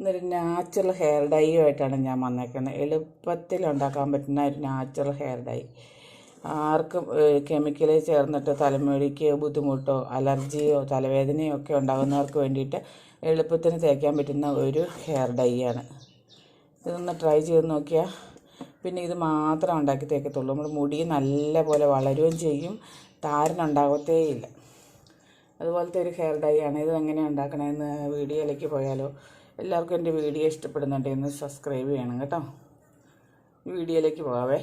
ഇന്നൊരു natural hair ഡൈയുമായിട്ടാണ് ഞാൻ വന്നേക്കുന്നത്. എളുപ്പത്തിൽ ഉണ്ടാക്കാൻ പറ്റുന്ന ഒരു നാച്ചുറൽ ഹെയർ ഡൈ ആർക്കും കെമിക്കൽ ചേർന്നിട്ട് തലമുടിക്ക് ബുദ്ധിമുട്ടോ അലർജിയോ തലവേദനയോ ഒക്കെ ഉണ്ടാകുന്നവർക്ക് വേണ്ടിയിട്ട് എളുപ്പത്തിന് തേക്കാൻ പറ്റുന്ന ഒരു ഹെയർ ഡൈ ആണ്. ഇതൊന്ന് ട്രൈ ചെയ്ത് നോക്കിയാൽ പിന്നെ ഇത് മാത്രം ഉണ്ടാക്കി തേക്കത്തുള്ളൂ. നമ്മുടെ മുടി നല്ല പോലെ വളരുകയും ചെയ്യും. താരനുണ്ടാകത്തേയില്ല അതുപോലത്തെ ഒരു ഹെയർ ഡൈ ആണ്. ഇത് എങ്ങനെയാണ് ഉണ്ടാക്കണമെന്ന് വീഡിയോയിലേക്ക് പോയാലോ. എല്ലാവർക്കും എന്റെ വീഡിയോ ഇഷ്ടപ്പെടുന്നുണ്ടെങ്കിൽ സബ്സ്ക്രൈബ് ചെയ്യണം കേട്ടോ. വീഡിയോയിലേക്ക് പോകാവേ.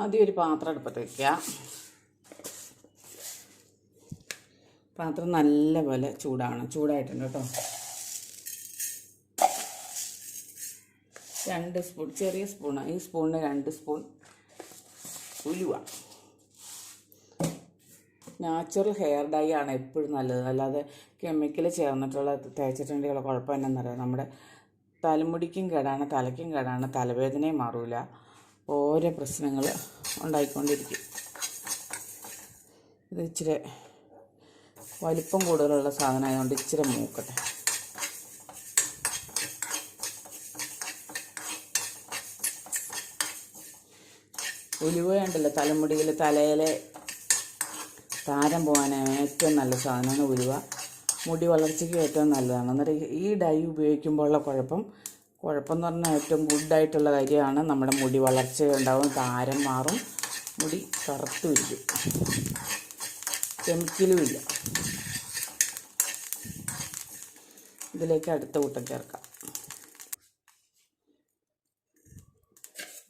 ആദ്യം ഒരു പാത്രം അടുപ്പത്ത് വയ്ക്കുക പാത്രം നല്ല പോലെ ചൂടാവണം. ചൂടായിട്ടുണ്ട് കേട്ടോ. രണ്ട് സ്പൂൺ ചെറിയ സ്പൂണ് ഈ സ്പൂണിന് രണ്ട് സ്പൂൺ ഉലുവ. നാച്ചുറൽ ഹെയർ ഡൈ ആണ് എപ്പോഴും നല്ലത്. അല്ലാതെ കെമിക്കൽ ചേർന്നിട്ടുള്ള തേച്ചിട്ടുണ്ടെങ്കിൽ കുഴപ്പം എന്നറിയാം നമ്മുടെ തലമുടിക്കും കേടാണ് തലയ്ക്കും കേടാണ് തലവേദനയും മാറൂല. ഓരോ പ്രശ്നങ്ങൾ ഉണ്ടായിക്കൊണ്ടിരിക്കും. ഇത് ഇച്ചിരി വലിപ്പം കൂടുതലുള്ള സാധനമായതുകൊണ്ട് ഇച്ചിരി മൂക്കട്ടെ. ഉലുവ ഉണ്ടല്ലോ തലമുടിയിൽ തലയിലെ താരം പോകാൻ ഏറ്റവും നല്ല സാധനമാണ് ഉലുവ. മുടി വളർച്ചയ്ക്ക് ഏറ്റവും നല്ലതാണ്. അന്നേരം ഈ ഡൈ ഉപയോഗിക്കുമ്പോഴുള്ള കുഴപ്പം കുഴപ്പം എന്ന് പറഞ്ഞാൽ ഏറ്റവും ഗുഡായിട്ടുള്ള കാര്യമാണ് നമ്മുടെ മുടി വളർച്ച ഉണ്ടാവും താരം മാറും മുടി കറുത്തു ഇരിക്കും കെമിക്കലും ഇല്ല. ഇതിലേക്ക് അടുത്ത കൂട്ടം ചേർക്കാം.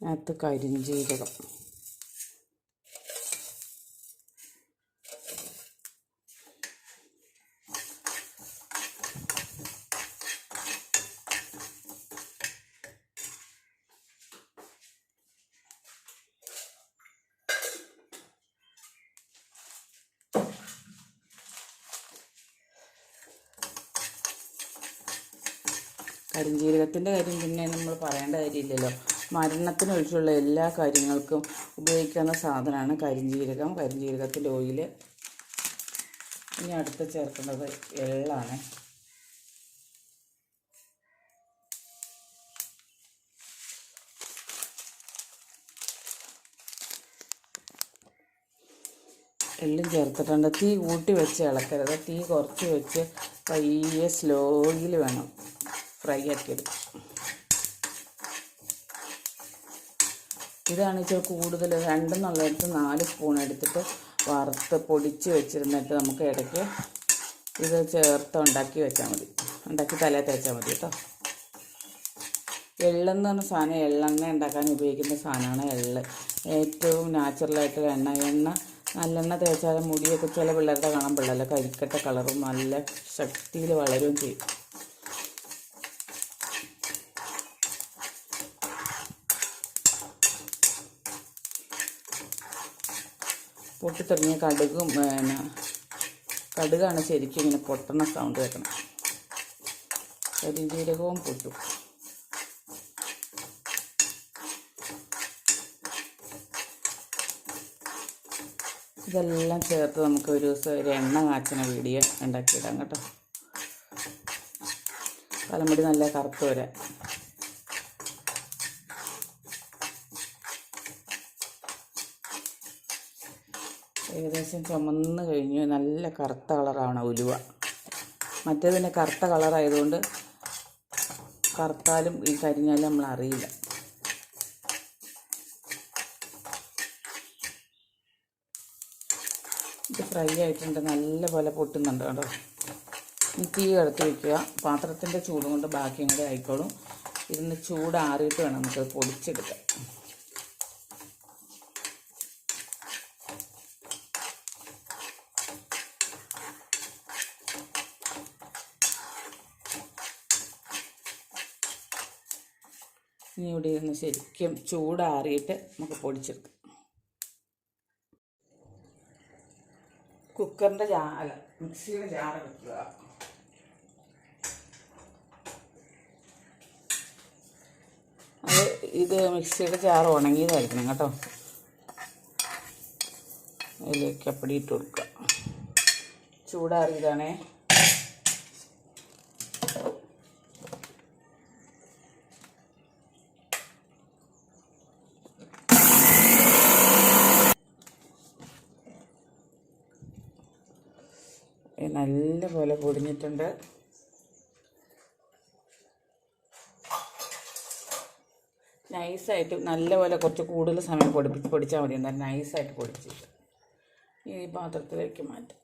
അതിനകത്ത് കരിഞ്ജീരകം കരിഞ്ജീരകത്തിന്റെ കാര്യം പിന്നെ നമ്മൾ പറയേണ്ട കാര്യമില്ലല്ലോ. മരണത്തിനൊഴിച്ചുള്ള എല്ലാ കാര്യങ്ങൾക്കും ഉപയോഗിക്കുന്ന സാധനമാണ് കരിഞ്ജീരകം കരിഞ്ജീരകത്തിന്റെ ഓയിൽ ഇനി അടുത്ത് ചേർക്കുന്നത് എള്ളാണ്. എള്ളും ചേർത്തിട്ടുണ്ട്. തീ കൂട്ടി വെച്ച് ഇളക്കരുത്. തീ കുറച്ച് വെച്ച് പയ്യെ സ്ലോയിൽ വേണം. ഫ്രൈ ആക്കിയെടുക്കും. ഇതാണ് ഇച്ചിരി കൂടുതൽ. രണ്ടെന്നുള്ളിടത്ത് നാല് സ്പൂൺ എടുത്തിട്ട് വറുത്ത് പൊടിച്ച് വെച്ചിരുന്നിട്ട് നമുക്ക് ഇടയ്ക്ക് ഇത് ചേർത്ത് ഉണ്ടാക്കി വെച്ചാൽ മതി. ഉണ്ടാക്കി തലേ തേച്ചാൽ മതി കേട്ടോ. എള്ളെന്ന് പറഞ്ഞ സാധനം എള്ളെണ്ണ ഉണ്ടാക്കാൻ ഉപയോഗിക്കുന്ന സാധനമാണ് എള്ള്. ഏറ്റവും നാച്ചുറലായിട്ടുള്ള എണ്ണ എണ്ണ നല്ലെണ്ണ തേച്ചാൽ മുടിയൊക്കെ ചില പിള്ളേരുടെ കാണാൻ പിള്ളേരുടെ കരിക്കട്ട കളറും നല്ല ശക്തിയിൽ വളരുകയും ചെയ്യും. പൊട്ടിത്തുടങ്ങിയ കടുകും പിന്നെ കടുകാണ് ശരിക്കും ഇങ്ങനെ പൊട്ടണ സൗണ്ട് കേൾക്കണം. കരിജീരകവും പൊട്ടും. ഇതെല്ലാം ചേർത്ത് നമുക്ക് ഒരു ദിവസം ഒരു എണ്ണ കാച്ചണ വീഡിയോ ഉണ്ടാക്കിയിടാം കേട്ടോ. തലമുടി നല്ല കറുത്ത് വരാൻ ഏകദേശം ചുമന്ന് കഴിഞ്ഞു. നല്ല കറുത്ത കളറാണ് ഉലുവ. മറ്റേതിന് കറുത്ത കളറായതുകൊണ്ട് കറുത്താലും ഈ കരിഞ്ഞാലും നമ്മൾ അറിയില്ല. ഇത് ഫ്രൈ ആയിട്ടുണ്ട്. നല്ല പോലെ പൊട്ടുന്നുണ്ട് കേട്ടോ. തീ കടത്തി വയ്ക്കുക പാത്രത്തിന്റെ ചൂടും കൊണ്ട് ബാക്കിയും കൂടെ ആയിക്കോളും. ഇതിന് ചൂടാറിയിട്ട് വേണം നമുക്ക് പൊടിച്ചെടുക്കാം ഇനി ഇവിടെ ഇരുന്ന് ശരിക്കും ചൂടാറിയിട്ട് നമുക്ക് പൊടിച്ചെടുക്കാം. കുക്കറിന്റെ ജാ അല്ല മിക്സിയുടെ ജാറ് വെക്കുക. അത് ഇത് മിക്സിയുടെ ജാറ് ഉണങ്ങിയതായിരിക്കണം കേട്ടോ. അതിലേക്ക് അപ്പടി ഇട്ട് കൊടുക്കുക. ചൂടാറിയതാണേ. നല്ലപോലെ പൊടിഞ്ഞിട്ടുണ്ട്. നൈസായിട്ട് നല്ലപോലെ കുറച്ച് കൂടുതൽ സമയം പൊടിപ്പി പൊടിച്ചാൽ മതി. എന്നാൽ നൈസായിട്ട് പൊടിച്ചിട്ട് ഈ പാത്രത്തിലേക്ക് മാറ്റാം.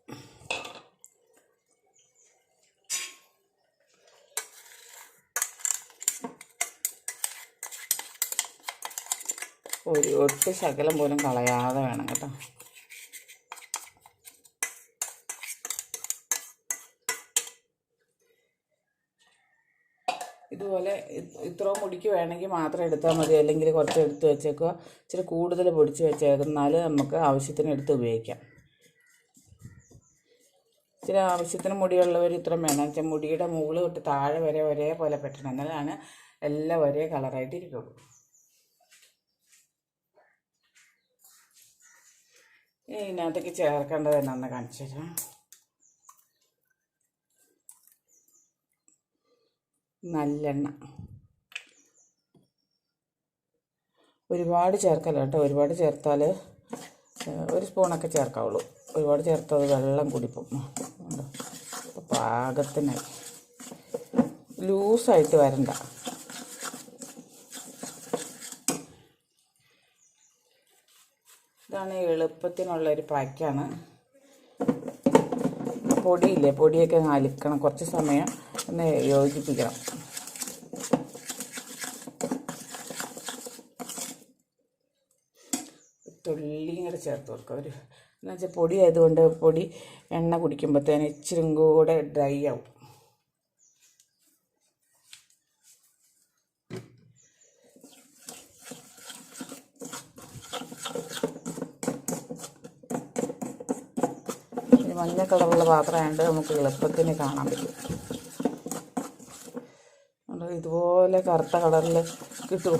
ഒരു ഒട്ട് ശകലം പോലും കളയാതെ വേണം കേട്ടോ. ഇതുപോലെ ഇത് ഇത്രയും മുടിക്ക് വേണമെങ്കിൽ മാത്രം എടുത്താൽ മതി. അല്ലെങ്കിൽ കുറച്ച് എടുത്ത് വെച്ചേക്കുക. ഇച്ചിരി കൂടുതൽ പൊടിച്ച് വെച്ചേക്കുന്നാൽ നമുക്ക് ആവശ്യത്തിന് എടുത്ത് ഉപയോഗിക്കാം. ഇച്ചിരി ആവശ്യത്തിന് മുടിയുള്ളവർ ഇത്രയും വേണം. വെച്ചാൽ മുടിയുടെ മുകളിൽ തൊട്ട് താഴെ വരെ ഒരേപോലെ പറ്റണം എന്നാലാണ് എല്ലാം ഒരേ കളറായിട്ട് ഇരിക്കുള്ളൂ. ഇനി ഇതിനകത്തേക്ക് ചേർക്കേണ്ടത് എന്നാന്ന് കാണിച്ചു തരാം. നല്ലെണ്ണ. ഒരുപാട് ചേർക്കല്ല കേട്ടോ. ഒരുപാട് ചേർത്താൽ ഒരു സ്പൂണൊക്കെ ചേർക്കാവുള്ളൂ. ഒരുപാട് ചേർത്തത് വെള്ളം കുടിപ്പം. പാകത്തിന് ലൂസായിട്ട് വരണ്ട. ഇതാണ് എളുപ്പത്തിനുള്ള ഒരു പാക്കാണ് പൊടിയില്ലേ? പൊടിയൊക്കെ അലിക്കണം. കുറച്ച് സമയം ഒന്ന് യോജിപ്പിക്കണം. തുള്ളിയും കൂടെ ചേർത്ത് കൊടുക്കുക ഒരു എന്ന് വെച്ചാൽ പൊടി ആയതുകൊണ്ട് പൊടി എണ്ണ കുടിക്കുമ്പോഴത്തേന് ഇച്ചിരി കൂടെ ഡ്രൈ ആവും. മഞ്ഞ കളറുള്ള പാത്രമായതുകൊണ്ട് നമുക്ക് എളുപ്പത്തിന് കാണാൻ പറ്റും. ഇതുപോലെ കറുത്ത കളറിൽ കിട്ടും.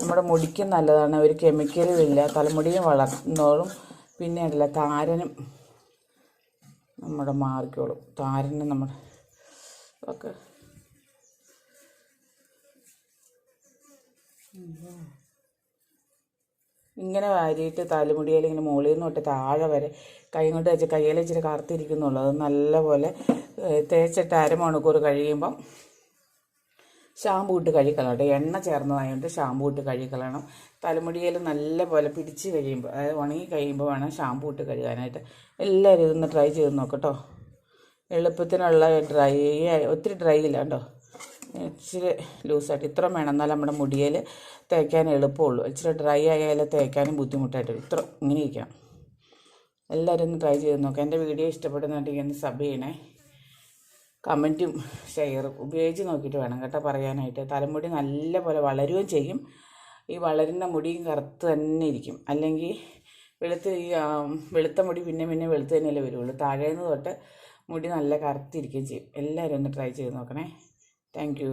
നമ്മുടെ മുടിക്കും നല്ലതാണ്. ഒരു കെമിക്കലും ഇല്ല. തലമുടിയും വളർന്നോളും. പിന്നെ ഉണ്ടല്ല താരനും. നമ്മുടെ മാറിക്കോളും താരനും നമ്മുടെ ഒക്കെ. ഇങ്ങനെ വാരിയിട്ട് തലമുടിയിൽ ഇങ്ങനെ മുകളിൽ നിന്ന് തൊട്ട് താഴെ വരെ കൈ കൊണ്ട് വെച്ച് കയ്യിൽ ഇച്ചിരി കറുത്തിരിക്കുന്നുള്ളൂ അത് നല്ലപോലെ തേച്ചിട്ട് അരമണിക്കൂർ കഴിയുമ്പം ഷാമ്പു ഇട്ട് കഴുകണം കേട്ടോ. എണ്ണ ചേർന്നതായതുകൊണ്ട് ഷാമ്പു ഇട്ട് കഴുകിക്കളയണം തലമുടിയിൽ നല്ല പോലെ പിടിച്ച് കഴിയുമ്പോൾ അതായത് ഉണങ്ങി കഴിയുമ്പോൾ വേണം ഷാമ്പു ഇട്ട് കഴുകാനായിട്ട്. എല്ലാവരും ഇതൊന്ന് ട്രൈ ചെയ്ത് നോക്കട്ടോ എളുപ്പത്തിനുള്ള ഡ്രൈ ഒത്തിരി ഡ്രൈ ഇല്ല കേട്ടോ. ഇച്ചിരി ലൂസായിട്ട് ഇത്ര വേണം. എന്നാൽ നമ്മുടെ മുടിയിൽ തേക്കാൻ എളുപ്പമുള്ളൂ. ഇച്ചിരി ഡ്രൈ ആയാലും തേക്കാനും ബുദ്ധിമുട്ടായിട്ട്. ഇത്ര ഇങ്ങനെ ഇരിക്കണം. എല്ലാവരും ഒന്ന് ട്രൈ ചെയ്ത് നോക്കാം. എന്റെ വീഡിയോ ഇഷ്ടപ്പെടുന്നുണ്ടെങ്കിൽ ഒന്ന് സബ് ചെയ്യണേ. കമന്റും ഷെയറും ഉപയോഗിച്ച് നോക്കിയിട്ട് വേണം കേട്ടോ പറയാനായിട്ട്. തലമുടി നല്ല പോലെ വളരുകയും ചെയ്യും. ഈ വളരുന്ന മുടിയും കറുത്ത് തന്നെ ഇരിക്കും. അല്ലെങ്കിൽ വെളുത്ത് ഈ വെളുത്ത മുടി പിന്നെ പിന്നെ വെളുത്ത് തന്നെയല്ലേ വരുള്ളൂ. താഴേന്ന് തൊട്ട് മുടി നല്ല കറുത്തിരിക്കുകയും ചെയ്യും. എല്ലാവരും ഒന്ന് ട്രൈ ചെയ്ത് നോക്കണേ. താങ്ക്